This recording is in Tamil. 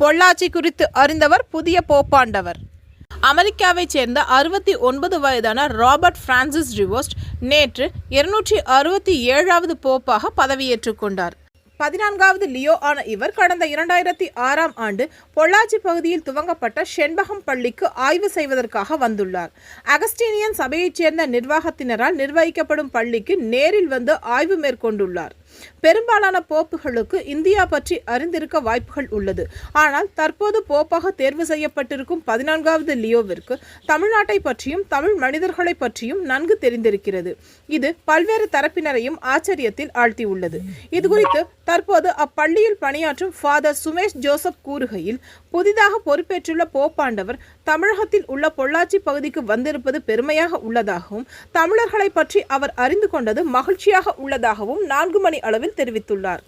பொள்ளாச்சி குறித்து அறிந்தவர் புதிய போப்பாண்டவர். அமெரிக்காவைச் சேர்ந்த அறுபத்தி ஒன்பது வயதான ராபர்ட் பிரான்சிஸ் ரிவோஸ்ட் நேற்று இருநூற்றி அறுபத்தி ஏழாவது போப்பாக பதவியேற்றுக் கொண்டார். பதினான்காவது லியோ ஆன இவர் கடந்த இரண்டாயிரத்தி ஆறாம் ஆண்டு பொள்ளாச்சி பகுதியில் துவங்கப்பட்ட செண்பகம் பள்ளிக்கு ஆய்வு செய்வதற்காக வந்துள்ளார். அகஸ்டீனியன் சபையைச் சேர்ந்த நிர்வாகத்தினரால் நிர்வகிக்கப்படும் பள்ளிக்கு நேரில் வந்து ஆய்வு மேற்கொண்டுள்ளார். பெரும்பாலான போப்புகளுக்கு இந்தியா பற்றி அறிந்திருக்க வாய்ப்புகள் உள்ளது. ஆனால் தற்போது போப்பாக தேர்வு செய்யப்பட்டிருக்கும் பதினான்காவது லியோவிற்கு தமிழ்நாட்டை பற்றியும் தமிழ் மனிதர்களை பற்றியும் நன்கு தெரிந்திருக்கிறது. இது பல்வேறு தரப்பினரையும் ஆச்சரியத்தில் ஆழ்த்தியுள்ளது. இதுகுறித்து தற்போது அப்பள்ளியில் பணியாற்றும் ஃபாதர் சுமேஷ் ஜோசப் கூறுகையில் புதிதாக பொறுப்பேற்றுள்ள போப்பாண்டவர் தமிழகத்தில் உள்ள பொள்ளாச்சி பகுதிக்கு வந்திருப்பது பெருமையாக உள்ளதாகவும் தமிழர்களை பற்றி அவர் அறிந்து கொண்டது மகிழ்ச்சியாக உள்ளதாகவும் நான்கு மணி அளவில் தெரிவித்துள்ளார்.